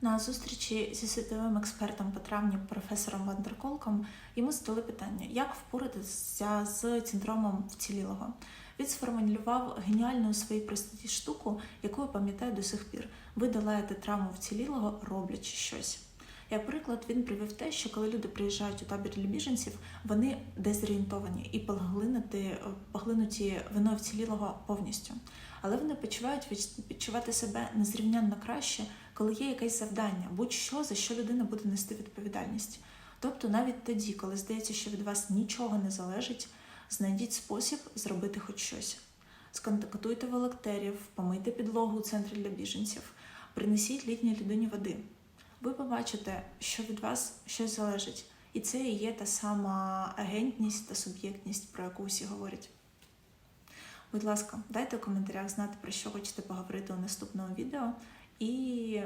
На зустрічі зі світовим експертом по травні професором Вандерколком йому задали питання, як впоратися з синдромом вцілілого. Він сформулював геніальну у своїй простоті штуку, яку я пам'ятаю до сих пір. Ви долаєте травму вцілілого, роблячи щось. Як приклад, він привів те, що коли люди приїжджають у табір для біженців, вони дезорієнтовані і поглинуті, поглинуті виною вцілілого повністю. Але вони почувають відчувати себе незрівнянно краще, коли є якесь завдання, будь-що за що людина буде нести відповідальність. Тобто, навіть тоді, коли здається, що від вас нічого не залежить, знайдіть спосіб зробити хоч щось. Сконтактуйте волонтерів, помийте підлогу у центрі для біженців, принесіть літній людині води. Ви побачите, що від вас щось залежить, і це і є та сама агентність та суб'єктність, про яку всі говорять. Будь ласка, дайте в коментарях знати, про що хочете поговорити у наступному відео, і